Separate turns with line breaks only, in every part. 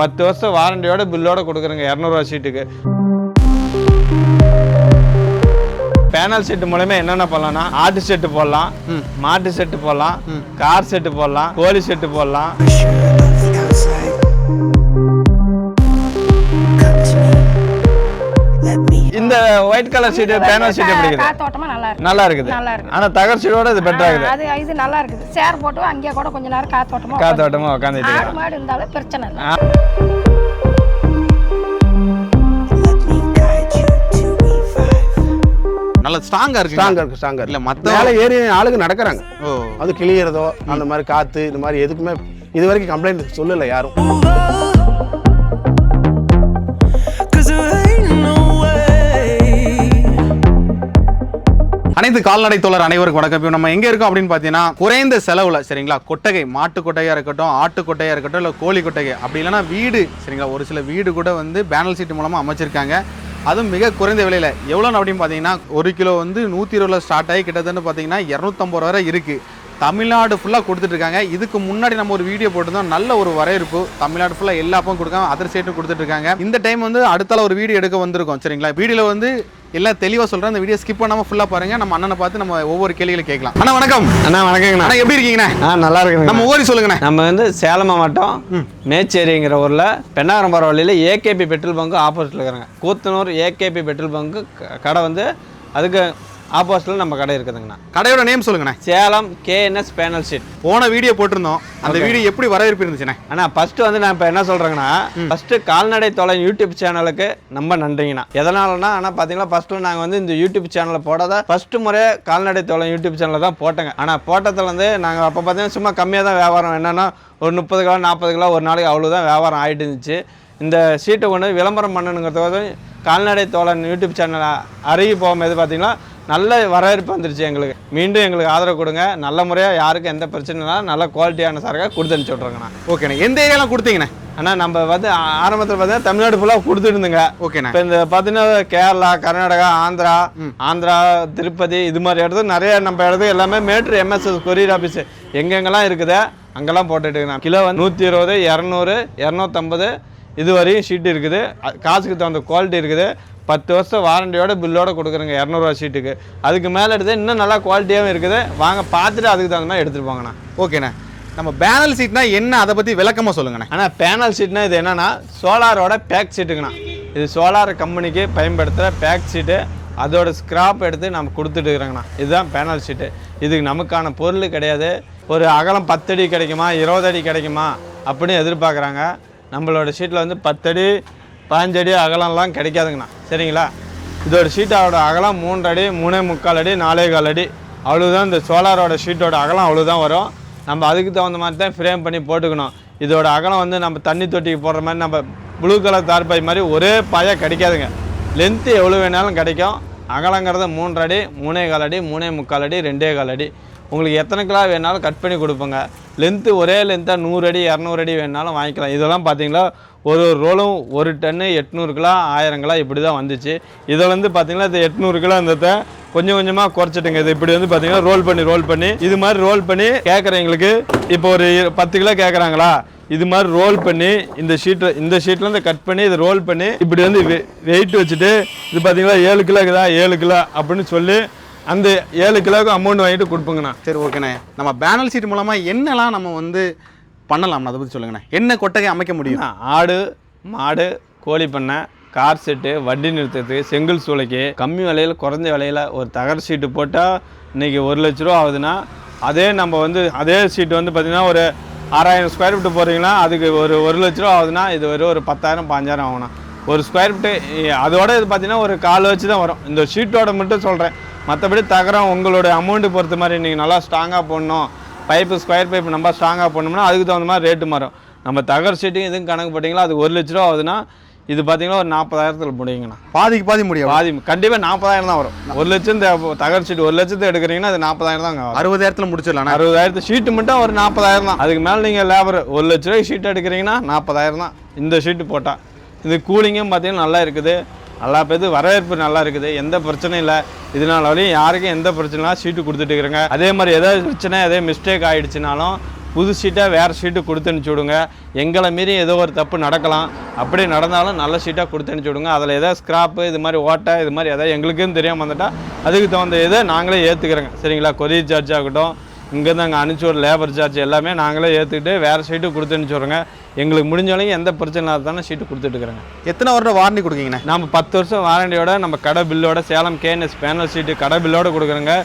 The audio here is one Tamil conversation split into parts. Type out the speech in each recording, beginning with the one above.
பத்து வருஷம் வாரண்டியோட பில்லோட கொடுக்குறேங்க இரநூறுவா ஷீட்டுக்கு பேனல் செட்டு மூலயமா என்னென்ன பண்ணலாம்னா ஆட்டு செட்டு போடலாம் மாட்டு செட்டு போடலாம் கார் செட்டு போடலாம் கோழி செட்டு போடலாம். இந்த white colour sheet panel sheet எப்படி இருக்குது?
காத்தோட்டமா நல்லா இருக்கு.
நல்லா இருக்குது.
நல்லா இருக்கு.
ஆனா தகர் சீடோட இது பெட்டரா இருக்குது
அது இது நல்லா இருக்குது. சேர் போட்டு அங்கேயே கூட கொஞ்ச நேரம் காத்தோட்டமா
காத்தோட்டமா உட்காந்துட்டு
ஆடு மாடு இருந்தாலும் பிரச்சனை இல்லை.
நல்ல ஸ்ட்ராங்கா இருக்கு
ஸ்ட்ராங்கா இருக்கு. ஸ்ட்ராங்கா
இல்ல மத்த
மேலே ஏறி ஆளுங்க நடக்கிறாங்க.
ஓ.
அது கிளியறதோ அந்த மாதிரி காத்து இந்த மாதிரி எதுக்குமே இது வரைக்கும் கம்ப்ளைண்ட் சொல்லல யாரும்.
அனைத்து கால்நடை தோழர் அனைவருக்கும் வணக்கம். நம்ம எங்க இருக்கோம் அப்படின்னு பார்த்தீங்கன்னா குறைந்த செலவுல சரிங்களா? கொட்டகை மாட்டு கொட்டையா இருக்கட்டும் ஆட்டு கொட்டையா இருக்கட்டும் இல்லை கோழி கொட்டகை அப்படி இல்லைன்னா வீடு சரிங்களா? ஒரு சில வீடு கூட வந்து பேனல் சீட் மூலமா அமைச்சிருக்காங்க. அதுவும் மிக குறைந்த விலையில. எவ்வளோன்னு அப்படின்னு பார்த்தீங்கன்னா ஒரு கிலோ வந்து நூற்றி இருபதுல ஸ்டார்ட் ஆகி கிட்டத்தட்ட பார்த்தீங்கன்னா இரநூத்தம்பது ரூபா வரை இருக்கு. தமிழ்நாடு ஃபுல்லாக கொடுத்துட்டு இருக்காங்க. இதுக்கு முன்னாடி நம்ம ஒரு வீடியோ போட்டிருந்தோம். நல்ல ஒரு வரவேற்பு. தமிழ்நாடு ஃபுல்லாக எல்லா பக்கம் கொடுக்காம அதர் ஸ்டேட்டும் கொடுத்துட்டு இருக்காங்க. இந்த டைம் வந்து அடுத்தால ஒரு வீடியோ எடுக்க வந்திருக்கோம் சரிங்களா? வீடியோவில் வந்து எல்லாம் தெளிவாக சொல்கிறேன் அந்த வீடியோ ஸ்கிப் பண்ணாமல் ஃபுல்லாக பாருங்க. நம்ம அண்ணனை பார்த்து நம்ம ஒவ்வொரு கேள்விகளை கேட்கலாம். அண்ணா வணக்கம்.
அண்ணா வணக்கங்கண்ணா.
அண்ணா எப்படி இருக்கீங்கண்ணா?
ஆ நல்லா இருக்குங்க
நம்ம ஊரி சொல்லுங்கண்ணே.
நம்ம வந்து சேலம் மாவட்டம் மேச்சேரிங்கிற ஊரில் பெண்ணாகரம்பர வழியில் ஏகேபி பெட்ரோல் பங்கு ஆப்போசிட்டில் இருக்கிறாங்க. கூத்தனூர் ஏகேபி பெட்ரோல் பங்கு கடை வந்து அதுக்கு ஆப்போசிட்டில் நம்ம கடை இருக்குதுங்கண்ணா.
கடையோட நேம் சொல்லுங்கண்ணே.
சேலம் கேஎன்எஸ் பேனல் ஷீட்
போன வீடியோ போட்டிருந்தோம். அந்த வீடியோ எப்படி வரவேற்பு இருந்துச்சுண்ணே?
அண்ணா ஃபர்ஸ்ட் வந்து நான் இப்போ என்ன சொல்கிறேங்கன்னா ஃபர்ஸ்ட் கால்நடை தொலை யூடியூப் சேனலுக்கு ரொம்ப நன்றிங்கண்ணா. எதனாலனா ஆனால் பார்த்தீங்களா ஃபர்ஸ்ட்ல நாங்கள் வந்து இந்த யூடியூப் சேனலை போடாத ஃபர்ஸ்ட் முறை கால்நடை தொலை யூடியூப் சேனலில் தான் போட்டேங்க. ஆனால் போட்டதுல வந்து நாங்கள் அப்போ பார்த்தீங்கன்னா சும்மா கம்மியாக தான் வியாபாரம். என்னன்னா ஒரு முப்பது கிலோ நாற்பது கிலோ ஒரு நாளைக்கு அவ்வளோதான் வியாபாரம் ஆகிட்டு இருந்துச்சு. இந்த சீட்டை கொண்டு போய் விளம்பரம் பண்ணணுங்கிறதுக்காக கால்நடை தோழன் யூடியூப் சேனல் அருகி போகும்போது பார்த்தீங்கன்னா நல்ல வரவேற்பு வந்துருச்சு எங்களுக்கு. மீண்டும் எங்களுக்கு ஆதரவு கொடுங்க. நல்ல முறையாக யாருக்கும் எந்த பிரச்சனைனாலும் நல்ல குவாலிட்டியான சரக்காக கொடுத்து அனுப்பிச்சி விட்ருங்கண்ணா
ஓகேண்ணே எந்த ஏரியாலாம் கொடுத்தீங்கண்ணே?
அண்ணா நம்ம வந்து ஆரம்பத்துல பார்த்தீங்கன்னா தமிழ்நாடு ஃபுல்லாக கொடுத்துருந்துங்க
ஓகேண்ணே
இப்போ இந்த பார்த்தீங்கன்னா கேரளா கர்நாடகா ஆந்திரா ஆந்திரா திருப்பதி இது மாதிரி இடத்துல நிறைய நம்ம இடத்துக்கு எல்லாமே மேட்ரு எம்எஸ்எஸ் கொரியர் ஆஃபீஸ் எங்கெங்கெல்லாம் இருக்குதோ அங்கெல்லாம் போட்டுட்டு கிலோ வந்து நூற்றி இருபது இரநூறு இரநூத்தம்பது இது வரையும் ஷீட் இருக்குது காசுக்கு தகுந்த குவாலிட்டி இருக்குது. பத்து வருஷம் வாரண்டியோட பில்லோட கொடுக்குறேங்க இரநூறுவா ஷீட்டுக்கு அதுக்கு மேலே எடுத்து இன்னும் நல்லா குவாலிட்டியாகவும் இருக்குது. வாங்க பார்த்துட்டு அதுக்கு தகுந்த மாதிரி எடுத்துகிட்டு போங்கண்ணா.
ஓகேண்ணா நம்ம பேனல் சீட்னா என்ன? அதை பற்றி விளக்கமாக சொல்லுங்கண்ணே.
ஆனால் பேனல் சீட்னா இது என்னென்னா சோலாரோட பேக் சீட்டுங்கண்ணா இது சோலார் கம்பெனிக்கு பயன்படுத்துகிற பேக் ஷீட்டு அதோட ஸ்கிராப் எடுத்து நம்ம கொடுத்துட்டு இருக்கிறோங்கண்ணா. இதுதான் பேனல் ஷீட்டு இதுக்கு நமக்கான பொருள் கிடையாது. ஒரு அகலம் பத்தடி கிடைக்குமா? இருபது அடி கிடைக்குமா? அப்படின்னு எதிர்பார்க்குறாங்க. நம்மளோட ஷீட்டில் வந்து பத்தடி பாஞ்சடி அகலம்லாம் கிடைக்காதுங்கண்ணா. சரிங்களா? இதோட ஷீட்டோட அகலம் மூன்றடி அடி மூணே முக்கால் அடி நாலே கால் அடி. அவ்வளோதான் இந்த சோலாரோட ஷீட்டோட அகலம் அவ்வளோதான் வரும். நம்ம அதுக்கு தகுந்த மாதிரி தான் ஃப்ரேம் பண்ணி போட்டுக்கணும். இதோட அகலம் வந்து நம்ம தண்ணி தொட்டிக்கு போடுற மாதிரி நம்ம ப்ளூ கலர் தார்பாய் மாதிரி ஒரே பாயாக கிடைக்காதுங்க. லென்த்து எவ்வளோ வேணாலும் கிடைக்கும். அகலங்கிறது மூன்றடி மூணே கால் அடி மூணே முக்கால் அடி ரெண்டே கால் அடி. உங்களுக்கு எத்தனை கிலோ வேணாலும் கட் பண்ணி கொடுப்போங்க. லென்த்து ஒரே லென்த்தாக நூறு அடி இரநூறு அடி வேணாலும் வாங்கிக்கலாம். இதெல்லாம் பார்த்தீங்களா ஒரு ஒரு ரோலும் ஒரு டன்னு எட்நூறு கிலோ ஆயிரம் கிலோ இப்படி தான் வந்துச்சு. இதில் வந்து பார்த்தீங்கன்னா இது எட்நூறு கிலோ இருந்ததை கொஞ்சம் கொஞ்சமாக குறைச்சிட்டுங்க. இது இப்படி வந்து பார்த்தீங்கன்னா ரோல் பண்ணி ரோல் பண்ணி இது மாதிரி ரோல் பண்ணி கேட்குறவங்களுக்கு இப்போ ஒரு பத்து கிலோ கேட்குறாங்களா இது மாதிரி ரோல் பண்ணி இந்த ஷீட்டில் இந்த ஷீட்லேருந்து கட் பண்ணி இதை ரோல் பண்ணி இப்படி வந்து வெயிட் வச்சுட்டு இது பார்த்தீங்களா ஏழு கிலோ இருக்குதா ஏழு கிலோ அப்படின்னு சொல்லி அந்த ஏழு கிலோவுக்கு அமௌண்ட் வாங்கிட்டு கொடுப்போங்கண்ணா.
சரி ஓகேண்ணே. நம்ம பேனல் சீட் மூலமாக என்னெல்லாம் நம்ம வந்து பண்ணலாம்? அதை பற்றி சொல்லுங்கண்ணே. என்ன கொட்டகை அமைக்க முடியும்?
ஆடு மாடு கோழி பண்ணை கார் செட்டு வண்டி நிறுத்தத்துக்கு செங்கல் சூளைக்கு கம்மி விலையில் குறைஞ்ச விலையில் ஒரு தகர சீட்டு போட்டால் இன்னைக்கு ஒரு லட்ச ரூபா ஆகுதுன்னா அதே நம்ம வந்து அதே சீட்டு வந்து பார்த்திங்கன்னா ஒரு ஆறாயிரம் ஸ்கொயர் ஃபீட்டு போகிறீங்கன்னா அதுக்கு ஒரு ஒரு லட்ச ரூபா ஆகுதுன்னா இது வெறும் ஒரு பத்தாயிரம் பாஞ்சாயிரம் ஆகும்ண்ணா. ஒரு ஸ்கொயர் ஃபீட்டு அதோட இது பார்த்தீங்கன்னா ஒரு கால் வச்சு தான் வரும். இந்த ஷீட்டோட மட்டும் சொல்கிறேன் மற்றபடி தகரம் உங்களோட அமௌண்ட்டு பொறுத்த மாதிரி நீங்கள் நல்லா ஸ்ட்ராங்காக போடணும். பைப்பு ஸ்கொயர் பைப் நம்ம ஸ்ட்ராங்காக பண்ணோம்னா அதுக்கு தகுந்த மாதிரி ரேட்டு மாறும். நம்ம தகர் சீட்டையும் இதுவும் கணக்கு போட்டிங்களா அது ஒரு லட்ச ரூபா ஆகுதுன்னா இது பார்த்தீங்கன்னா ஒரு நாற்பதாயிரத்தில் முடியுங்கண்ணா.
பாதிக்கு பாதி முடியும்.
பாதி கண்டிப்பாக நாற்பதாயிரம் தான் வரும். ஒரு லட்சம் தகர் சீட் ஒரு லட்சத்தை எடுக்கிறீங்கன்னா அது நாற்பதாயிரம் தான்
அறுபதாயிரத்தில் முடிச்சிடலாம்
அறுபதாயிரத்து ஷீட்டு மட்டும் ஒரு நாற்பதாயிரம் தான். அதுக்கு மேலே நீங்கள் லேபர் ஒரு லட்ச ரூபாய் ஷீட் எடுக்கிறீங்கன்னா நாற்பதாயிரம் தான். இந்த ஷீட்டு போட்டால் இது கூலிங்கும் பார்த்தீங்கன்னா நல்லா இருக்குது. நல்லா பேர் வரவேற்பு நல்லா இருக்குது. எந்த பிரச்சனையும் இல்லை. இதனால வரையும் யாருக்கும் எந்த பிரச்சனைலாம் சீட்டு கொடுத்துட்டு இருக்கிறேங்க. அதே மாதிரி ஏதாவது பிரச்சனை எதாவது மிஸ்டேக் ஆகிடுச்சினாலும் புது சீட்டாக வேறு ஷீட்டு கொடுத்து அனுப்பிச்சி விடுங்க. எங்களை மீறி ஏதோ ஒரு தப்பு நடக்கலாம். அப்படி நடந்தாலும் நல்ல சீட்டாக கொடுத்து அனுப்பிச்சி விடுங்க. அதில் ஏதாவது ஸ்க்ராப்பு இது மாதிரி ஓட்டை இது மாதிரி எதாவது எங்களுக்குன்னு தெரியாமல் வந்துட்டால் அதுக்கு தகுந்த இதை நாங்களே ஏற்றுக்கிறோங்க சரிங்களா? கொரியர் சார்ஜ் ஆகட்டும். இங்கேருந்து அங்கே அனுப்பிச்சி விட்ற லேபர் சார்ஜ் எல்லாமே நாங்களே ஏற்றுக்கிட்டு வேறு ஷீட்டு கொடுத்து அனுப்பிச்சி விட்றோங்க. எங்களுக்கு முடிஞ்ச வரைக்கும் எந்த பிரச்சனை இல்லாதானே ஷீட்டு கொடுத்துட்டுருக்குறேங்க
எத்தனை வருடம் வாரண்டி கொடுக்கீங்கண்ணே
நம்ம பத்து வருஷம் வாரண்டியோட நம்ம கடை பில்லோட சேலம் கேஎன்எஸ் பேனல் ஷீட்டு கடை பில்லோட கொடுக்குறோங்க.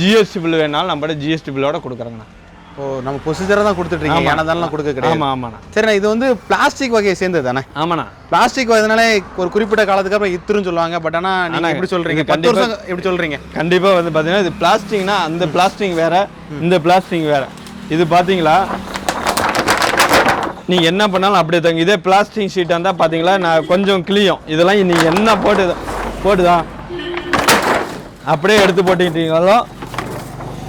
ஜிஎஸ்டி பில் வேணாலும் நம்மகிட்ட ஜிஎஸ்டி பில்லோட கொடுக்குறோங்கண்ணா.
ஓ நம்ம ப்ரொசீஜராக தான்
ஆமா.
ஏனதாலாம் கொடுக்க கிடையாது.
ஆமாம் ஆமாண்ணா.
சரிண்ணா இது வந்து பிளாஸ்டிக் வகையை சேர்ந்தது தானே
ஆமாண்ணா.
பிளாஸ்டிக் வகைனால ஒரு குறிப்பிட்ட காலத்துக்கு அப்புறம் இத்துருன்னு சொல்லுவாங்க பட் ஆனால்
ஆனா,
நீங்கள் எப்படி சொல்கிறீங்க பத்து வருஷம் எப்படி சொல்கிறீங்க
கண்டிப்பாக வந்து பார்த்தீங்கன்னா இது பிளாஸ்டிக்னா அந்த பிளாஸ்டிக் வேற இந்த பிளாஸ்டிக் வேற. இது பார்த்தீங்களா நீங்கள் என்ன பண்ணாலும் அப்படியே தாங்க. இதே பிளாஸ்டிக் ஷீட்டாக இருந்தால் பார்த்தீங்களா நான் கொஞ்சம் கிளியும் இதெல்லாம் நீங்கள் என்ன போட்டு போட்டுதா அப்படியே எடுத்து போட்டுக்கிட்டீங்களோ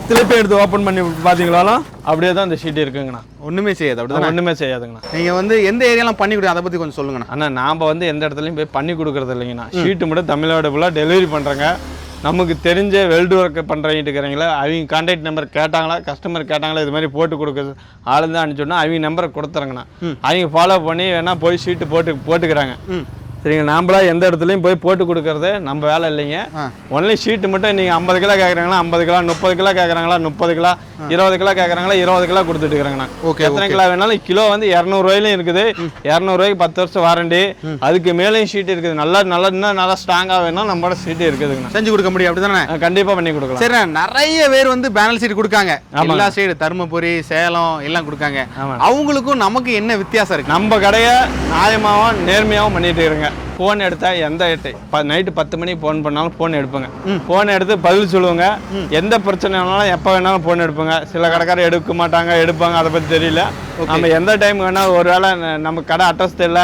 திருப்பி எடுத்து ஓப்பன் பண்ணி பார்த்தீங்களாலும் அப்படியே தான் இந்த ஷீட் இருக்குங்கண்ணா.
ஒன்றுமே செய்யாது அப்படிதான்?
ஒன்றுமே செய்யாதுங்கண்ணா.
நீங்கள் வந்து எந்த ஏரியாலாம் பண்ணி கொடுங்க அதை பற்றி கொஞ்சம் சொல்லுங்கண்ணா.
அண்ணா நாம் வந்து எந்த இடத்துலையும் போய் பண்ணி கொடுக்குறது இல்லைங்கண்ணா. ஷீட்டு மட்டும் தமிழோட ஃபுல்லாக டெலிவரி பண்ணுறேங்க நமக்கு தெரிஞ்ச வெல்டு ஒர்க் பண்ணுறவங்கிட்டு இருக்கிறீங்களா? அவங்க கான்டாக்ட் நம்பர் கேட்டாங்களா? கஸ்டமர் கேட்டாங்களா? இது மாதிரி போட்டு கொடுக்குறது ஆளு தான் அனுப்பிச்சோன்னா அவங்க நம்பரை கொடுத்துறங்கண்ணா. அவங்க ஃபாலோ பண்ணி வேணால் போய் ஷீட்டு போட்டு போட்டுக்கிறாங்க. சரிங்க நாம்பளா எந்த இடத்துலையும் போய் போட்டு கொடுக்கறது நம்ம வேலை இல்லைங்க. ஒன்லி ஷீட்டு மட்டும் நீங்கள் ஐம்பது கிலோ கேட்குறாங்களா ஐம்பது கிலோ முப்பது கிலோ கேட்குறாங்களா முப்பது கிலோ இருபது கிலோ கேட்குறாங்களா இருபது கிலோ கொடுத்துட்டு இருக்கிறேங்கண்ணா
ஓகே
எத்தனை கிலோ வேணாலும் கிலோ வந்து இரநூறுவாயிலும் இருக்குது. இரநூறுவாய்க்கு பத்து வருஷம் வாரண்டி. அதுக்கு மேலேயும் ஷீட் இருக்குது. நல்லா நல்லா இன்னும் நல்லா ஸ்ட்ராங்காக வேணும் நம்மளோட ஷீட்டு இருக்குதுங்கண்ணா
செஞ்சு கொடுக்க முடியும் அப்படிதானே?
கண்டிப்பாக பண்ணி கொடுக்கலாம்.
சரிண்ணா நிறைய பேர் வந்து பேனல் சீட் கொடுக்காங்க. எல்லா சைடு தருமபுரி சேலம் எல்லாம் கொடுக்காங்க. அவங்களுக்கும் நமக்கு என்ன வித்தியாசம் இருக்கு?
நம்ம கடையை நியாயமாகவும் நேர்மையாகவும் பண்ணிட்டு இருங்க. ஃபோன் எடுத்தா எந்த ப நைட்டு பத்து மணிக்கு ஃபோன் பண்ணாலும் ஃபோன் எடுப்பேங்க. ஃபோன் எடுத்து பதில் சொல்லுவாங்க. எந்த பிரச்சனை வேணாலும் எப்போ வேணாலும் ஃபோன் எடுப்பேங்க. சில கடைக்காரர் எடுக்க மாட்டாங்க எடுப்பாங்க அதை பற்றி தெரியல. நம்ம எந்த டைம் வேணால் ஒரு வேளை நம்ம கடை அட்ரஸ் தெரியல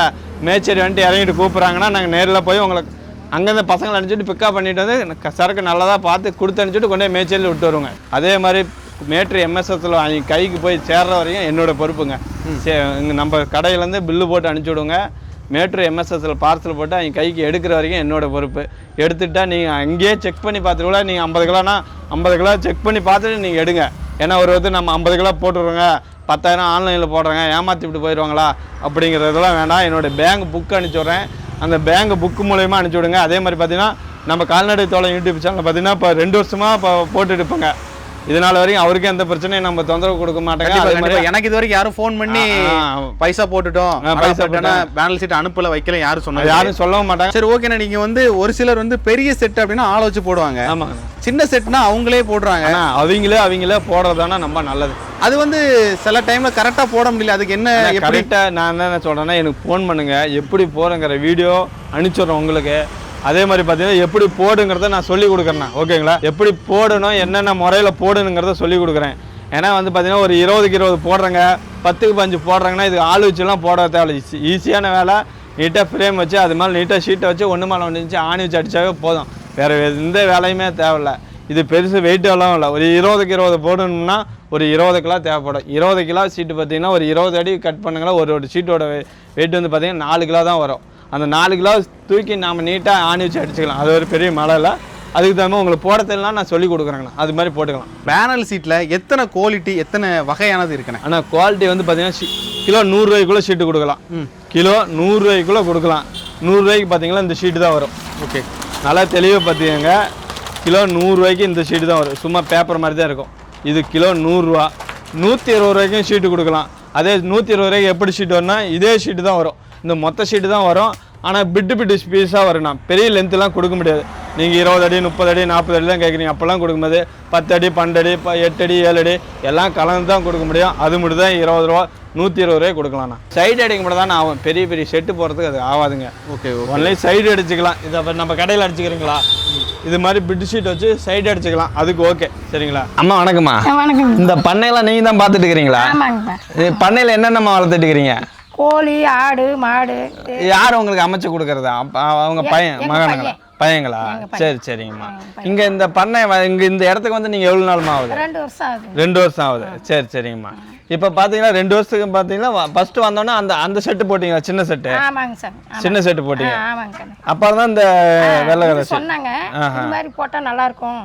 மேச்சேரி வந்துட்டு இறங்கிட்டு கூப்பிட்றாங்கன்னா நாங்கள் நேரில் போய் உங்களுக்கு அங்கேருந்து பசங்களை அனுப்பிச்சிட்டு பிக்கப் பண்ணிட்டு வந்து சரக்கு நல்லதாக பார்த்து கொடுத்து அனுப்பிச்சிட்டு கொண்டு மேச்சேரியில் விட்டு வருவாங்க. அதே மாதிரி மேட்ரு எம்எஸ்எஸ்ல கைக்கு போய் சேர்ற வரையும் என்னோட பொறுப்புங்க. நம்ம கடையிலேருந்து பில்லு போட்டு அனுப்பிச்சி விடுங்க மேட்ரு எம்எஸ்எஸ்ல பார்சல் போட்டு அவங்க கைக்கு எடுக்கிற வரைக்கும் என்னோட பொறுப்பு. எடுத்துட்டா நீங்கள் அங்கேயே செக் பண்ணி பார்த்துட்டு கூட நீங்கள் ஐம்பது கிலோனா ஐம்பது கிலோ செக் பண்ணி பார்த்துட்டு நீங்கள் எடுங்க. ஏன்னா ஒரு வந்து நம்ம ஐம்பது கிலோ போட்டுருவோங்க பத்தாயிரம் ஆன்லைனில் போடுறாங்க ஏமாற்றி விட்டு போயிடுவாங்களா? அப்படிங்கிறதெல்லாம் வேண்டாம். என்னோடய பேங்க் புக் அனுப்பிச்சி விட்றேன். அந்த பேங்க் புக்கு மூலயமா அனுப்பிச்சி விடுங்க. அதே மாதிரி பார்த்தீங்கன்னா நம்ம கால்நடை தோலை யூடியூப் சேனல் பார்த்தீங்கன்னா இப்போ ரெண்டு வருஷமாக இப்போ போட்டுட்டு இருப்பேங்க. இதனால வரைக்கும் அவருக்கு எந்த பிரச்சனையும் நம்ம தொந்தரவு கொடுக்க மாட்டோங்க.
எனக்கு இது வரைக்கும் யாரும் ஃபோன் பண்ணி. பைசா போட்டுட்டோம்.
பைசா
பேனல் சீட் அனுப்பல வைக்கல யாரும் சொன்னாங்க
யாரும் சொல்லவும் மாட்டாங்க.
சரி ஓகேண்ணா நீங்க வந்து ஒரு சிலர் வந்து பெரிய செட் அப்படின்னா ஆளை வச்சு போடுவாங்க.
ஆமாங்க.
சின்ன செட்னா அவங்களே போடுறாங்க.
அவங்களே அவங்களே போடுறதானா ரொம்ப நல்லது.
அது வந்து சில டைம்ல கரெக்டா போட முடியல. அதுக்கு என்ன
கரெக்டாக நான் என்ன சொல்கிறேன்னா எனக்கு ஃபோன் பண்ணுங்க. எப்படி போகிறேங்கிற வீடியோ அனுப்பிச்சிடுறேன் உங்களுக்கு. அதே மாதிரி பார்த்தீங்கன்னா எப்படி போடுங்கிறத நான் சொல்லி கொடுக்குறேண்ணா ஓகேங்களா? எப்படி போடணும் என்னென்ன முறையில் போடணுங்கிறத சொல்லி கொடுக்குறேன். ஏன்னா வந்து பார்த்தீங்கன்னா ஒரு இருபதுக்கு இருபது போடுறேங்க பத்துக்கு பஞ்சு போடுறாங்கன்னா இது ஆள் வச்சுலாம் போட தேவையில்ல. ஈஸி ஈஸியான வேலை. நீட்டாக ஃப்ரேம் வச்சு அது மேலே நீட்டாக ஷீட்டை வச்சு ஒன்று மேலே ஒன்று வச்சு ஆணி வச்சு அடித்தாவே போதும். வேறு எந்த வேலையுமே தேவையில்ல. இது பெருசு வெயிட்டெல்லாம் இல்லை. ஒரு இருபதுக்கு இருபது போடணும்னா ஒரு இருபது கிலோ தேவைப்படும். இருபது கிலோ சீட்டு பார்த்தீங்கன்னா ஒரு இருபது அடி கட் பண்ணுங்களா ஒரு ஒரு சீட்டோட வெயிட் வந்து பார்த்தீங்கன்னா நாலு கிலோ தான் வரும். அந்த நாலு கிலோ தூக்கி நாம் நீட்டாக ஆணி வச்சு அடிச்சுக்கலாம். அது ஒரு பெரிய மழை இல்லை. அதுக்கு தகுந்த உங்களுக்கு போட தெரியலாம் நான் சொல்லி கொடுக்குறேங்கண்ணா. அது மாதிரி போட்டுக்கலாம்.
பேனல் சீட்ல எத்தனை குவாலிட்டி எத்தனை வகையானது இருக்குண்ணே?
ஆனால் குவாலிட்டி வந்து பார்த்தீங்கன்னா கிலோ நூறுரூவாய்க்குள்ளே ஷீட்டு கொடுக்கலாம். கிலோ நூறுரூவாய்க்குள்ளே கொடுக்கலாம். நூறுரூவாய்க்கு பார்த்தீங்கன்னா இந்த ஷீட்டு தான் வரும்.
ஓகே.
நல்லா தெளிவாக பார்த்துக்கங்க கிலோ நூறுரூவாய்க்கு இந்த ஷீட்டு தான் வரும். சும்மா பேப்பர் மாதிரி தான் இருக்கும். இது கிலோ நூறுரூவா நூற்றி இருபது ரூபாய்க்கும் ஷீட்டு கொடுக்கலாம். அதே நூற்றி இருபது ரூபாய்க்கு எப்படி ஷீட் வரும்னா இதே ஷீட்டு தான் வரும். இந்த மொத்த ஷீட்டு தான் வரும். ஆனால் பிட்டு பிட்டு பீஸாக வரும்ண்ணா பெரிய லென்த்துலாம் கொடுக்க முடியாது. நீங்கள் இருபது அடி முப்பது அடி நாற்பது அடி தான் கேட்குறீங்க அப்போல்லாம் கொடுக்கும்போது பத்து அடி பன்னெண்டு அடி ப- எட்டு அடி ஏழு அடி எல்லாம் கலந்து தான் கொடுக்க முடியும். அது மட்டும் தான் இருபது ரூபா நூற்றி இருபது ரூபாய் கொடுக்கலாம்ண்ணா சைடு அடிக்க மட்டும் தான் ஆகும். பெரிய பெரிய செட்டு போகிறதுக்கு அது ஆகாதுங்க.
ஓகே ஓகே
ஒன்லி சைடு அடிச்சுக்கலாம். இதை நம்ம கடையில் அடிச்சுக்கிறீங்களா? இது மாதிரி பிட் ஷீட் வச்சு சைடு அடிச்சுக்கலாம். அதுக்கு ஓகே சரிங்களா? அம்மா வணக்கம்மா.
வணக்கம்.
இந்த பண்ணையெல்லாம் நீங்கள் தான் பார்த்துட்டு இருக்கிறீங்களா? பண்ணையில் என்னென்னம்மா வளர்த்துட்டு இருக்கிறீங்க?
கோழி ஆடு மாடு.
யார் உங்களுக்கு அமைச்சு கொடுக்கறதா? அவங்க பையன் மகனுங்களா பையங்களா? சரி சரிங்கம்மா. இங்க இந்த பண்ணை இங்க இந்த இடத்துக்கு வந்து நீங்க எவ்வளவு நாளுமா ஆகுது?
ரெண்டு வருஷம் ஆகுது.
ரெண்டு வருஷம் ஆகுது. சரி சரிங்கம்மா. இப்போ பார்த்தீங்கன்னா ரெண்டு வருஷத்துக்கு பார்த்தீங்கன்னா ஃபர்ஸ்ட் வந்தோன்னே அந்த அந்த செட்டு போட்டீங்களா சின்ன செட்டு
ஆமாங்க சார்.
சின்ன செட்டு போட்டீங்க.
ஆமாங்க சார்.
அப்புறம் தான் இந்த வெள்ளை கலர்
சொன்னாங்க இது மாதிரி போட்டா நல்லா இருக்கும்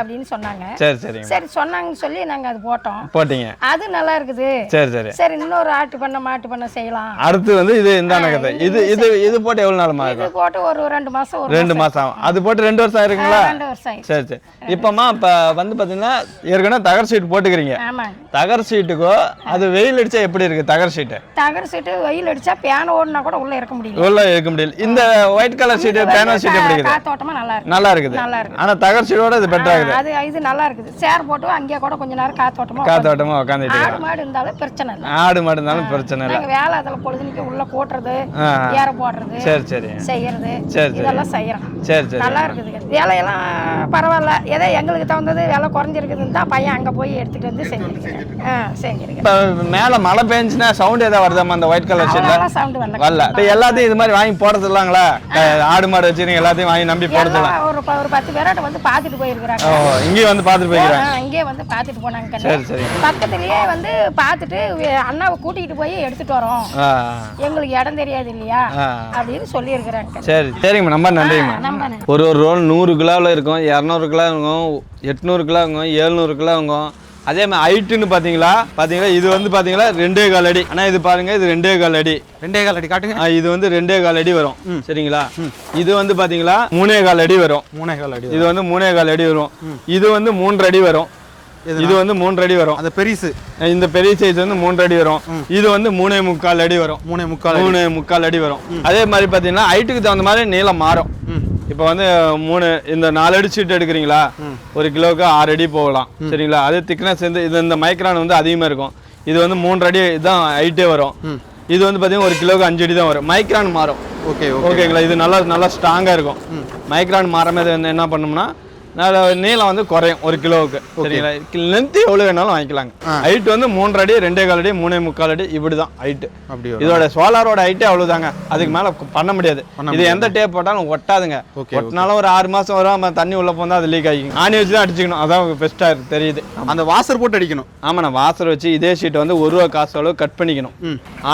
அப்படின்னு சொன்னாங்க.
சரி சரிங்க.
சரி சொன்னாங்கன்னு சொல்லி நாங்க அது போட்டோம்.
போட்டீங்க.
அது நல்லா இருக்குது.
சரி சரி.
சரி இன்னொரு ஆட்டு பண்ண மாட்டு பண்ண செய்யலாம்.
அடுத்து வந்து இது இந்தான கதை இது இது இது போட்டு எவ்வளவு நாளுமா
இது
இருக்கும்
போட்டு ஒரு ரெண்டு ஒரு
ரெண்டு மாசம். ஆகும். அது போட்டு ரெண்டு வருஷம் ஆயிருக்குங்களா?
மாசம், ரெண்டு வருஷம்
சரி சரி. இப்போம்மா இப்போ வந்து பார்த்தீங்கன்னா ஏற்கனவே தகர சீட் போட்டுக்கிறீங்க. தகர சீட்டுக்கோ அது வெயில் அடிச்சா எப்படி இருக்கு? தகர சீட்டு
தகர சீட்டு வெயில் அடிச்சா பேன ஓடுனா கூட உள்ள இருக்க முடியல.
உள்ள இருக்க முடியல. இந்த white colour sheet banner sheet எப்படி இருக்குது?
காத்தோட்டமா நல்லா இருக்கு.
நல்லா இருக்குது.
நல்லா இருக்குது.
ஆனா தகர சீட்டோட இது பெட்டரா இருக்குது.
அது இது நல்லா இருக்குது. சேர் போட்டு அங்கேயே கூட கொஞ்ச நேரம் காத்தோட்டமா
காத்தோட்டமா உட்காந்துட்டு
ஆடு மாடு இருந்தாலும் பிரச்சனை இல்லை.
ஆடு மாடு இருந்தாலும் பிரச்சனை இல்லை.
வேலை அதில் பொழுதுனிக்கு உள்ள கூட்டுறது
ஆ.
ஏற போடுறது
சரி சரி.
செய்யறது
சரி, சரி.
இதெல்லாம் செய்யறோம்.
சரி சரி
நல்லா இருக்குதுங்க வேலையெல்லாம் பரவாயில்ல. ஏதோ எங்களுக்கு தகுந்தது வேலை குறைஞ்சிருக்குதுன்னு தான் பையன் அங்கே போய் எடுத்துட்டு வந்து செஞ்சிருக்கேன் ஆ செஞ்சிருக்கேன்
இப்போ மேலே மழை பெஞ்சுன்னா சவுண்ட் ஏதாவது வருதாம்மா அந்த ஒயிட் கலர் ஷீட்டில்
சவுண்டு வரல.
வரல. இப்போ எல்லாத்தையும் இது மாதிரி வாங்கி போடுறதுலாங்களா ஆடு மாடு வச்சுருங்க எல்லாத்தையும் வாங்கி நம்பி போடுறதுலாம்
எல்லாம் ஒரு ஒரு பத்து பேராட்ட வந்து பார்த்துட்டு போயிருக்கிறாங்க.
ஓ இங்கேயும் வந்து பார்த்துட்டு
ஆ, இங்கேயே வந்து பார்த்துட்டு போனாங்க.
சரி சரி.
பக்கத்துலயே வந்து பார்த்துட்டு அண்ணாவை கூட்டிகிட்டு போய் எடுத்துட்டு வரோம். எங்களுக்கு இடம் தெரியாது இல்லையா. அப்படின்னு சொல்லியிருக்கிறாங்க
சரி சரிங்கம்மா ரொம்ப நன்றிங்கம்மா ஒரு ஒரு ரோல் நூறு கிலோவில் இருக்கும் இரநூறு கிலோ இருக்கும் எட்நூறு கிலோ இருக்கும் ஏழ்நூறு கிலோ இருக்கும். அதே மாதிரி ஹைட்டுன்னு பார்த்தீங்களா? பார்த்தீங்களா? இது வந்து பார்த்தீங்களா? ரெண்டே கால் அடி. ஆனால் இது பாருங்க இது ரெண்டே கால் அடி.
ரெண்டே கால் அடி காட்டுங்க.
இது வந்து ரெண்டே கால் அடி வரும். சரிங்களா? இது வந்து பார்த்தீங்களா? மூணே கால் அடி வரும்.
மூணே கால் அடி
இது வந்து மூணே கால் அடி வரும். இது வந்து மூன்று அடி வரும். இது வந்து மூன்று அடி வரும்.
அந்த பெரிசு.
இந்த பெரிய சைஸ் வந்து மூன்று அடி வரும். இது வந்து மூணே முக்கால் அடி வரும்.
மூணே முக்கால்.
மூணு முக்கால் அடி வரும். அதே மாதிரி பார்த்தீங்கன்னா ஹைட்டுக்கு தகுந்த மாதிரி நீளம் மாறும். இப்போ வந்து மூணு இந்த நாலு அடி சீட் எடுக்கிறீங்களா? ஒரு கிலோவுக்கு ஆறு அடி போகலாம். சரிங்களா? அது திக்னஸ் வந்து இது இந்த மைக்ரான் வந்து அதிகமாக இருக்கும். இது வந்து மூன்று அடி தான் ஹைட்டே வரும். இது வந்து பார்த்தீங்கன்னா ஒரு கிலோவுக்கு அஞ்சு அடி தான் வரும். மைக்ரான் மாறும்.
Okay okay.
ஓகேங்களா? இது நல்லா நல்லா ஸ்ட்ராங்காக இருக்கும். மைக்ரான் மாறமே வந்து என்ன பண்ணோம்னா நீளம் வந்து குறையும் ஒரு கிலோவுக்கு. சரிங்களா? லென்த் எவ்வளோ வேணாலும் வாங்கிக்கலாங்க. ஹைட் வந்து மூன்றரை அடி ரெண்டே கால் அடி மூணே முக்கால் அடி இப்படி தான் ஹைட்டு
அப்படி
இதோட சோலாரோட ஹைட்டே அவ்வளோதாங்க அதுக்கு மேலே பண்ண முடியாது. இது எந்த டேப் போட்டாலும் ஒட்டாதுங்க. ஒட்டினாலும் ஒரு ஆறு மாதம் வரும் தண்ணி உள்ள போந்தா அது லீக் ஆகிக்கும். ஆணி வச்சு தான் அடிச்சுக்கணும். அதான் பெஸ்ட்டாக தெரியுது.
அந்த வாசர் போட்டு அடிக்கணும்.
ஆமாண்ணா வாசர் வச்சு இதே ஷீட்டை வந்து ஒரு ரூபா காசு அளவு கட் பண்ணிக்கணும்.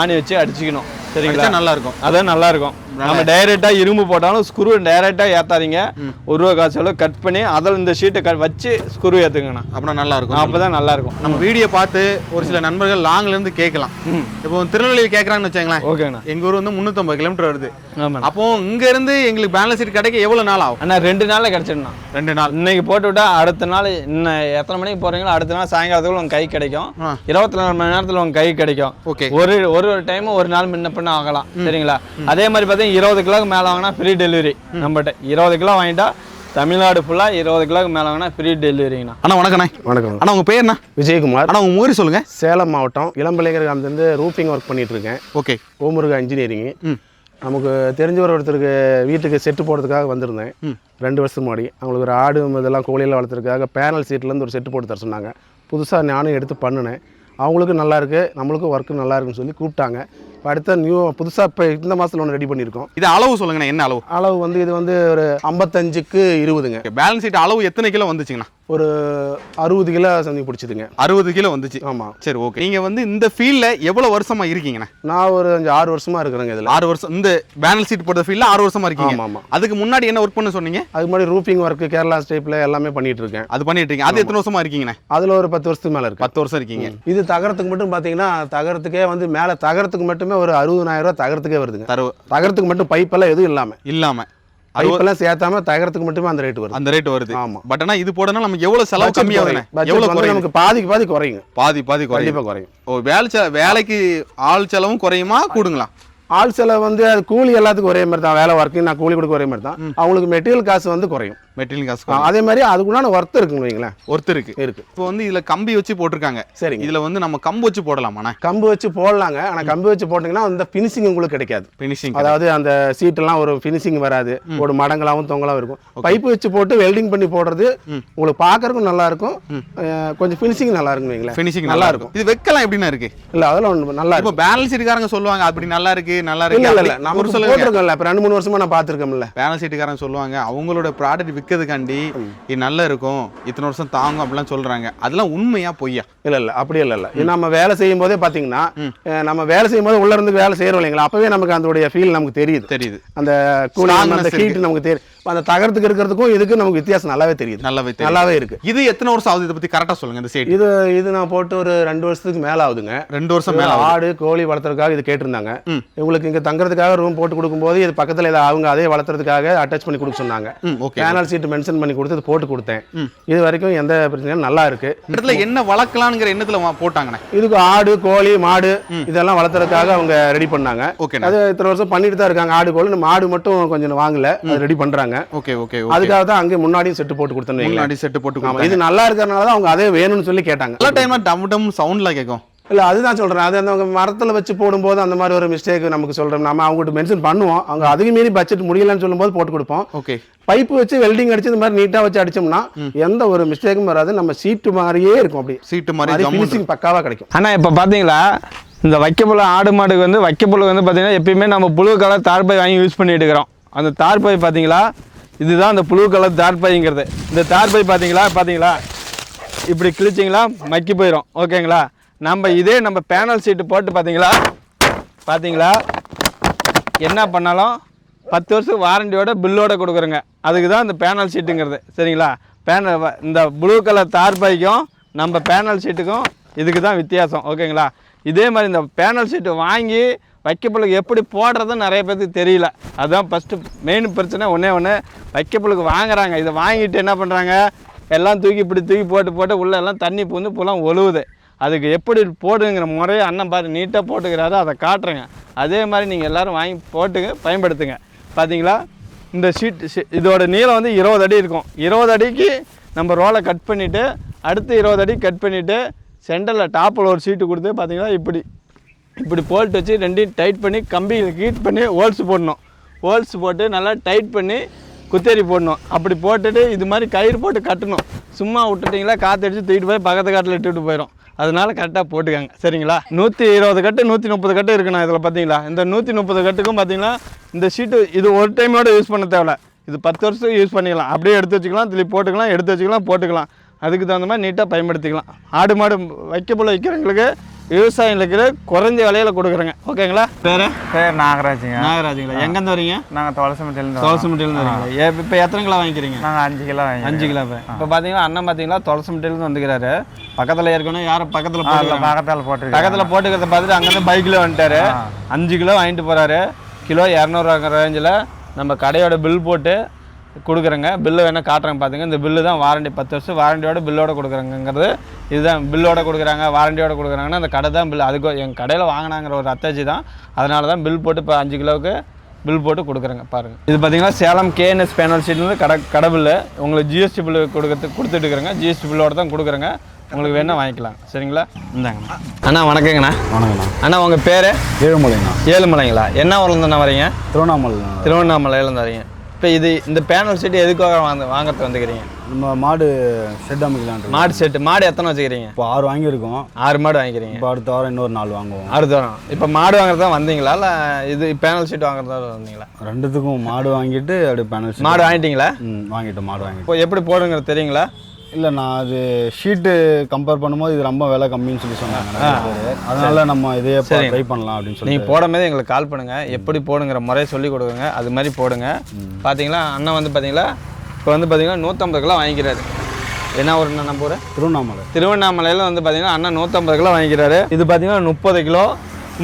ஆணி வச்சு அடிச்சுக்கணும். சரிங்களா?
நல்லா இருக்கும்
அதான் நல்லா இருக்கும் நம்ம டைரக்டா இரும்பு போட்டாலும் ஸ்க்ரூ டைரக்டா ஏத்தாதீங்க. ஒரு ரூபா காசு அளவு கட் பண்ணி அதில் இந்த ஷீட்டை கட் வச்சு ஸ்க்ரூ ஏத்துங்கண்ணா.
அப்புறம் நல்லா இருக்கும்
அப்பதான் நல்லா இருக்கும்
நம்ம வீடியோ பார்த்து ஒரு சில நண்பர்கள் லாங்ல இருந்து கேட்கலாம். இப்போ திருநெல்வேலி கேட்கறாங்கன்னு வச்சுங்களேன்
ஓகேண்ணா.
எங்க ஊர் வந்து முந்நூற்றம்பது கிலோமீட்டர் வருது. அப்போ இங்க இருந்து எங்களுக்கு பேலன்ஸ் சீட் கிடைக்க எவ்வளவு நாள் ஆகும்?
அண்ணா ரெண்டு நாள்ல கிடைச்சிடணும்.
ரெண்டு நாள்.
இன்னைக்கு போட்டு விட்டா அடுத்த நாள் இன்னும் எத்தனை மணிக்கு போறீங்களோ அடுத்த நாள் சாயங்காலத்துக்குள்ள உங்க கை கிடைக்கும். இருபத்தி நாலு மணி நேரத்துல உங்க கை கிடைக்கும்.
ஓகே.
ஒரு ஒரு ஒரு டைம் ஒரு நாள் முன்ன பின்ன ஆகலாம் சரிங்களா? அதே மாதிரி பார்த்தீங்கன்னா இருபது கிலோக்கு மேலே வாங்கினா ஃப்ரீ டெலிவரி நம்மகிட்ட. இருபது கிலோ வாங்கிட்டா தமிழ்நாடு ஃபுல்லாக இருபது கிலோக்கு மேலே வாங்கினா ஃப்ரீ டெலிவரிங்கண்ணா
அண்ணா வணக்கண்ணே.
வணக்கம்.
அண்ணா உங்க பேர் என்ன?
விஜயகுமார்.
அண்ணா உங்க ஊர் சொல்லுங்க.
சேலம் மாவட்டம் இளம்பிள்ளைங்கிற கிராமத்துலேருந்து ரூஃபிங் ஒர்க் பண்ணிட்டு இருக்கேன்
ஓகே
ஓமுருகா இன்ஜினியரிங் நமக்கு தெரிஞ்சவர் ஒருத்தருக்கு வீட்டுக்கு செட்டு போடுறதுக்காக வந்திருந்தேன். ரெண்டு வருஷம் முன்னாடி. அவங்களுக்கு ஒரு ஆடு இதெல்லாம் கோழியெல்லாம் வளர்த்துறதுக்காக பேனல் சீட்லேருந்து ஒரு செட்டு போட்டு தர சொன்னாங்க. புதுசாக நானும் எடுத்து பண்ணினேன். அவங்களுக்கும் நல்லா இருக்கு நம்மளுக்கும் ஒர்க்கு நல்லா இருக்குன்னு சொல்லி கூப்பிட்டாங்க. இப்போ அடுத்த நியூ புதுசாக இப்போ இந்த மாதத்தில் ஒன்று ரெடி பண்ணியிருக்கோம்.
இது அளவு சொல்லுங்கண்ணா என்ன அளவு?
அளவு வந்து இது வந்து ஒரு ஐம்பத்தஞ்சுக்கு இருபதுங்க.
பேலன்ஸ் சீட் அளவு எத்தனை கிலோ வந்துச்சுங்கண்ணா?
ஒரு அறுபது கிலோ சந்தி பிடிச்சிதுங்க.
அறுபது கிலோ வந்துச்சு.
ஆமாம்
சரி ஓகே நீங்க வந்து இந்த ஃபீல்ட்ல எவ்வளவு வருஷமா இருக்கீங்கண்ணா?
நான் ஒரு அஞ்சு ஆறு வருஷமாக இருக்கிறேங்க இதில்.
ஆறு வருஷம் இந்த பேனல் சீட் போட்ட ஃபீல்ட்ல ஆறு வருஷமா இருக்கீங்க.
ஆமாம் ஆமாம்
அதுக்கு முன்னாடி என்ன ஒர்க் பண்ண சொன்னீங்க?
அதுக்கு முன்னாடி ரூஃபிங் ஒர்க்கு கேரளா ஸ்டேப்பில் எல்லாமே பண்ணிட்டு இருக்கேன்.
அது பண்ணிட்டு இருக்கீங்க. அது எத்தனை வருஷமா இருக்கீங்கண்ணா?
அதில் ஒரு பத்து வருஷத்துக்கு மேலே இருக்கு.
பத்து வருஷம் இருக்கீங்க.
இது தகரத்துக்கு மட்டும் பார்த்தீங்கன்னா தகரத்துக்கே வந்து மேலே தகரத்துக்கு மட்டுமே ஒரு அறுபதாயிரம் ரூபா தகரத்துக்கே வருதுங்க.
தரவு
தகரத்துக்கு மட்டும் பைப்பெல்லாம் எதுவும் இல்லாமல்
இல்லாம.
பைப்பெல்லாம் சேர்த்தாம தகரத்துக்கு மட்டுமே அந்த ரேட் வருது.
அந்த ரேட் வருது.
ஆமா.
பட் ஆனா இது போடனா நமக்கு எவ்வளவு செலவு
குறையும். Budget
எவ்வளவு குறையும்?
நமக்கு பாதிக்கு பாதி குறையுங்க
பாதி பாதி குறையும்.
கண்டிப்பாக குறையும்.
ஓ வேலை வேலைக்கு ஆள் செலவும் குறையுமா? கூடுங்களா?
ஆள் செலவு வந்து அது கூலி எல்லாத்துக்கும் ஒரே மாதிரி தான். வேலை ஒர்க்கு நான் கூலி கொடுக்க ஒரே மாதிரி தான். அவங்களுக்கு மெட்டீரியல் காசு வந்து குறையும்.
மெட்டீரியல் காசு
அதே மாதிரி அதுக்குண்டான ஒர்த் இருக்குன்னு வைங்களேன்
ஒருத்தர் இருக்கு.
இருக்கு.
இப்போ வந்து இதுல கம்பி வச்சு போட்டிருக்காங்க.
சரிங்க.
இதுல வந்து நம்ம கம்பு வச்சு போடலாமாண்ணே?
கம்பு வச்சு போடலாங்க. ஆனால் கம்பு வச்சு போட்டிங்கன்னா அந்த ஃபினிஷிங் உங்களுக்கு கிடைக்காது.
ஃபினிஷிங்
அதாவது அந்த சீட்டெல்லாம் ஒரு ஃபினிஷிங் வராது. ஒரு மடங்களாகவும் தொங்கலாகவும் இருக்கும். பைப்பு வச்சு போட்டு வெல்டிங் பண்ணி போடுறது உங்களுக்கு பார்க்கறதுக்கும் நல்லா இருக்கும். கொஞ்சம் ஃபினிஷிங் நல்லா இருக்கும் வைங்களேன்
ஃபினிஷிங்
நல்லா
இருக்கும். இது வைக்கலாம் எப்படிண்ணா இருக்கு?
இல்லை அதெல்லாம் ஒண்ணு நல்லா இருக்கும்.
பேலன்ஸ் இருக்காரங்க சொல்லுவாங்க அப்படி நல்லா இருக்கு நல்லா இருக்கு.
இல்ல இல்ல நம்ம
ஒரு சொல்லுங்க.
ரெண்டு மூணு வருஷமா நான் பார்த்துருக்கோம்ல.
பேலன்ஸ் சீட்டுக்காரங்க சொல்லுவாங்க அவங்களோட ப்ராடக்ட் விற்கிறதுக்காண்டி இது நல்லா இருக்கும் இத்தனை வருஷம் தாங்கும் அப்படிலாம் சொல்றாங்க. அதெல்லாம் உண்மையா பொய்யா?
இல்ல இல்ல அப்படி இல்ல இல்ல. நம்ம வேலை செய்யும் போதே பாத்தீங்கன்னா நம்ம வேலை செய்யும் போது உள்ள இருந்து வேலை செய்யறோம் இல்லைங்களா? அப்பவே நமக்கு அதோடைய ஃபீல் நமக்கு தெரியுது.
தெரியுது.
அந்த கூலிங் அந்த ஹீட் நமக்கு தெரியும் அந்த தகரத்துக்கு இருக்கிறதுக்கும் இதுக்கு நமக்கு வித்தியாசம் நல்லாவே தெரியுது.
நல்லாவே தெரியும்
நல்லாவே இருக்கு.
இது எத்தனை வருஷம் ஆகுது இதை பத்தி கரெக்டா சொல்லுங்க இந்த சைடு
இது இது நான் போட்டு ஒரு ரெண்டு வருஷத்துக்கு மேல ஆகுதுங்க.
ரெண்டு வருஷம் மேல.
ஆடு கோழி வளர்த்துறதுக்காக இது கேட்டிருந்தாங்க. இவங்களுக்கு இங்க தங்குறதுக்காக ரூம் போட்டு கொடுக்கும்போது இது பக்கத்துல இதை அவங்க அதே வளர்த்துறதுக்காக அட்டாச் பண்ணி கொடுக்க சொன்னாங்க.
ஓகே
பேனல் சீட் மென்ஷன் பண்ணி கொடுத்து இது போட்டு கொடுத்தேன். இது வரைக்கும் எந்த பிரச்சனையும் நல்லா இருக்கு.
இடத்துல என்ன வளர்க்கலாம்ங்கிற எண்ணத்துல போட்டாங்கண்ணே?
இதுக்கு ஆடு கோழி மாடு இதெல்லாம் வளர்த்துறதுக்காக அவங்க ரெடி பண்ணாங்க.
ஓகேண்ணா
அது இத்தனை வருஷம் பண்ணிட்டு தான் இருக்காங்க. ஆடு கோழி ஆடு மட்டும் கொஞ்சம் வாங்கல. ரெடி பண்றாங்க.
ஓகே ஓகே
அதுக்காக தான் அங்கே முன்னாடியும் செட்டு போட்டு வைங்களேன்.
முன்னாடி செட்டு போட்டு
இது நல்லா இருக்கறனால தான் அவங்க அதே வேணும்னு சொல்லி கேட்டாங்க.
எல்லா டைம்ல டம் டம் சவுண்ட்ல கேட்கும்.
இல்ல அதுதான் சொல்றேன். அது அந்த அவங்க மரத்துல வச்சு போடும்போது அந்த மாதிரி ஒரு மிஸ்டேக் நமக்கு சொல்றோம். நம்ம அவங்ககிட்ட மென்ஷன் பண்ணுவோம். அவங்க அதுக்கு மீறி பட்ஜெட் முடியலன்னு சொல்லும்போது போட்டு கொடுப்போம்.
ஓகே.
பைப்பு வச்சு வெல்டிங் அடிச்சு இந்த மாதிரி நீட்டா வச்சு அடிச்சோம்னா எந்த ஒரு மிஸ்டேக்கும் வராது. நம்ம சீட்டு மாதிரியே இருக்கும் அப்படி.
சீட்டு மாதிரி
ஃபினிஷிங் பக்காவா கிடைக்கும்.
ஆனால் இப்போ பார்த்தீங்களா இந்த வைக்கப்புல ஆடு மாடுக்கு வந்து வைக்கப்புல வந்து பார்த்தீங்கன்னா எப்பயுமே நம்ம புழு கலர் தார்பை வாங்கி யூஸ் பண்ணிட்டு இருக்கிறோம். அந்த தார்பை பார்த்தீங்களா இதுதான் அந்த புழு கலர் தார்பைங்கிறது இந்த தார்பை பார்த்தீங்களா பார்த்தீங்களா இப்படி கிழிச்சிங்களா? மக்கி போயிடும் ஓகேங்களா? நம்ம இதே நம்ம பேனல் சீட்டு போட்டு பார்த்தீங்களா பார்த்தீங்களா என்ன பண்ணாலும் பத்து வருஷம் வாரண்டியோட பில்லோட கொடுக்குறோங்க. அதுக்கு தான் இந்த பேனல் சீட்டுங்கிறது. சரிங்களா? பேனல் இந்த ப்ளூ கலர் தார்பாய்க்கும் நம்ம பேனல் சீட்டுக்கும் இதுக்கு தான் வித்தியாசம். ஓகேங்களா? இதே மாதிரி இந்த பேனல் சீட்டு வாங்கி வைக்கப்புழுக்கு எப்படி போடுறதுன்னு நிறைய பேருக்கு தெரியல. அதுதான் ஃபஸ்ட்டு மெயின் பிரச்சனை ஒன்றே ஒன்று வைக்கப்புழுக்கு வாங்குறாங்க. இதை வாங்கிட்டு என்ன பண்ணுறாங்க எல்லாம் தூக்கி இப்படி தூக்கி போட்டு போட்டு உள்ளே எல்லாம் தண்ணி பூந்து புலம் ஒழுவுது அதுக்கு எப்படி போடுங்கிற முறையை அண்ணன் பாரு நீட்டாக போட்டுக்கிறாரு அதை காட்டுறேங்க. அதே மாதிரி நீங்கள் எல்லோரும் வாங்கி போட்டுங்க பயன்படுத்துங்க. பார்த்தீங்களா இந்த ஷீட் இதோட நீளம் வந்து இருபது அடி இருக்கும். இருபது அடிக்கு நம்ம ரோலை கட் பண்ணிவிட்டு அடுத்து இருபது அடி கட் பண்ணிவிட்டு சென்டரில் டாப்பில் ஒரு சீட்டு கொடுத்து பார்த்தீங்கன்னா இப்படி இப்படி போல்ட் வச்சு ரெண்டையும் டைட் பண்ணி கம்பியில் ஹீட் பண்ணி ஹோல்ஸ் போடணும். ஹோல்ஸ் போட்டு நல்லா டைட் பண்ணி குத்தேரி போடணும். அப்படி போட்டுட்டு இது மாதிரி கயிறு போட்டு கட்டணும். சும்மா விட்டுட்டிங்களா காற்றடிச்சு தூக்கிட்டு போய் பக்கத்து காட்டில் இட்டுட்டு போயிடும் அதனால கரெக்டாக போட்டுக்காங்க. சரிங்களா? நூற்றி இருபது கட்டு நூற்றி முப்பது கட்டு இருக்குண்ணா இதில் பார்த்தீங்களா இந்த நூற்றி முப்பது கட்டுக்கும் பார்த்தீங்கன்னா இந்த ஷீட்டு இது ஒரு டைமோட யூஸ் பண்ண தேவையில்ல. இது பத்து வருஷத்துக்கு யூஸ் பண்ணிக்கலாம். அப்படியே எடுத்து வச்சுக்கலாம் திருப்பி போட்டுக்கலாம் எடுத்து வச்சுக்கலாம் போட்டுக்கலாம். அதுக்கு தகுந்த மாதிரி நீட்டாக பயன்படுத்திக்கலாம். ஆடு மாடு வைக்கப்புல வைக்கிறவங்களுக்கு விவசாயிகளுக்கு குறைஞ்ச விலையில கொடுக்குறேங்க. ஓகேங்களா? பேர்?
பேர் நாகராஜுங்க.
நாகராஜுங்களா? எங்கேருந்து வரீங்க?
நாங்கள் துளசிமட்டிலேருந்து
துளசிமட்டிலேருந்து வரீங்களா? இப்போ எத்தனை கிலோ வாங்கிக்கிறீங்க?
நாங்கள் அஞ்சு கிலோ வாங்கி
அஞ்சு கிலோ இப்போ பார்த்தீங்கன்னா அண்ணன் பார்த்தீங்களா துளசிமட்டிலேருந்து வந்துக்கிறாரு. பக்கத்தில் ஏற்கனவே யாரும் பக்கத்தில் போட்டு
பக்கத்தால் போட்டுருக்கேன்
பக்கத்தில் போட்டுக்கிறத பார்த்துட்டு அங்கேருந்து பைக்கில் வந்துட்டாரு. அஞ்சு கிலோ வாங்கிட்டு போகிறாரு கிலோ இரநூறுவா ரேஞ்சில் நம்ம கடையோட பில் போட்டு கொடுக்குறேங்க. பில்லு வேணால் காட்டுறேன் பார்த்துங்க இந்த பில்லு தான் வாரண்டி பத்து வருஷம் வாரண்டியோட பில்லோட கொடுக்குறாங்கங்கிறது இதுதான் பில்லோட கொடுக்குறாங்க வாரண்டியோட கொடுக்குறாங்கன்னா அந்த கடை தான் பில் அதுக்கு எங்கள் கடையில் வாங்கினாங்கிற ஒரு அத்தாச்சி தான். அதனால தான் பில் போட்டு இப்போ அஞ்சு கிலோவுக்கு பில் போட்டு கொடுக்குறேங்க பாருங்கள் இது பார்த்தீங்கன்னா சேலம் கேஎன்எஸ் பேனல் ஷீட்லேருந்து கடை கடை பில்லு. உங்களுக்கு ஜிஎஸ்டி பில்லு கொடுக்கறது கொடுத்துட்டு இருக்கிறேங்க. ஜிஎஸ்டி பில்லோட தான் கொடுக்குறேங்க. உங்களுக்கு வேணால் வாங்கிக்கலாம். சரிங்களா? இந்தாங்கண்ணா. அண்ணா வணக்கங்கண்ணா.
வணக்கண்ணா
அண்ணா உங்கள் பேர்?
ஏழுமலைண்ணா
ஏழுமலைங்களா? என்ன ஊர்லேருந்துண்ணா வரீங்க?
திருவண்ணாமலைண்ணா
திருவண்ணாமலையிலேருந்து வரீங்க. இப்போ இது இந்த பேனல் செட்டு எதுக்காக வாங்க வாங்கறது வந்துக்கிறீங்க?
நம்ம மாடு ஷெட் அமைக்கலான்
மாடு செட்டு மாடு எத்தனை வச்சுக்கிறீங்க?
இப்போ ஆறு வாங்கியிருக்கோம்.
ஆறு மாடு வாங்கிக்கிறீங்க.
இப்போ அடுத்த வாரம் இன்னொரு நாலு வாங்குவோம்.
அடுத்த வாரம். இப்போ மாடு வாங்குறது தான் வந்தீங்களா? இல்லை இது பேனல் ஷீட் வாங்குறது வந்தீங்களா?
ரெண்டுத்துக்கும் மாடு வாங்கிட்டு அப்படியே பேனல்
மாடு வாங்கிட்டீங்களா?
ம் வாங்கிட்டோம். மாடு வாங்கிட்டோம்.
இப்போ எப்படி போடுங்கிறது தெரியுங்களா?
இல்லை நான் அது ஷீட்டு கம்பேர் பண்ணும்போது இது ரொம்ப விலை கம்மின்னு சொல்லி சொன்னாங்க அதனால நம்ம
சரிங்க.
ட்ரை பண்ணலாம் அப்படின்னு சொல்லி
நீங்கள் போடும்போது எங்களுக்கு கால் பண்ணுங்க. எப்படி போடுங்கிற முறையை சொல்லி கொடுக்குங்க அது மாதிரி போடுங்க. பார்த்தீங்களா அண்ணன் வந்து பார்த்தீங்களா இப்போ வந்து பார்த்தீங்கன்னா நூற்றம்பது கிலோ வாங்கிக்கிறாரு. என்ன ஒரு நம்ம ஊர்?
திருவண்ணாமலை.
திருவண்ணாமலையில் வந்து பார்த்தீங்கன்னா அண்ணன் நூற்றம்பது கிலோ வாங்கிக்கிறாரு. இது பார்த்தீங்கன்னா முப்பது கிலோ.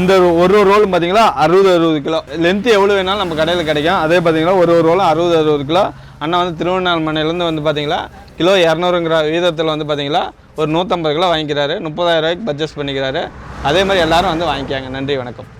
இந்த ஒரு ஒரு ரோல் பார்த்தீங்களா அறுபது அறுபது கிலோ. லென்த்து எவ்வளோ வேணாலும் நம்ம கடையில் கிடைக்கும். அதே பார்த்தீங்கன்னா ஒரு ஒரு ரோலும் அறுபது அறுபது கிலோ. அண்ணா வந்து திருவண்ணாமலையிலேருந்து வந்து பார்த்தீங்களா கிலோ இரநூறுங்கிற வீதத்தில் வந்து பார்த்தீங்களா ஒரு நூற்றம்பது கிலோ வாங்கிக்கிறாரு முப்பதாயிரம் ரூபாய்க்கு பர்ச்சேஸ் பண்ணிக்கிறாரு. அதே மாதிரி எல்லாரும் வந்து வாங்கிக்காங்க. நன்றி வணக்கம்.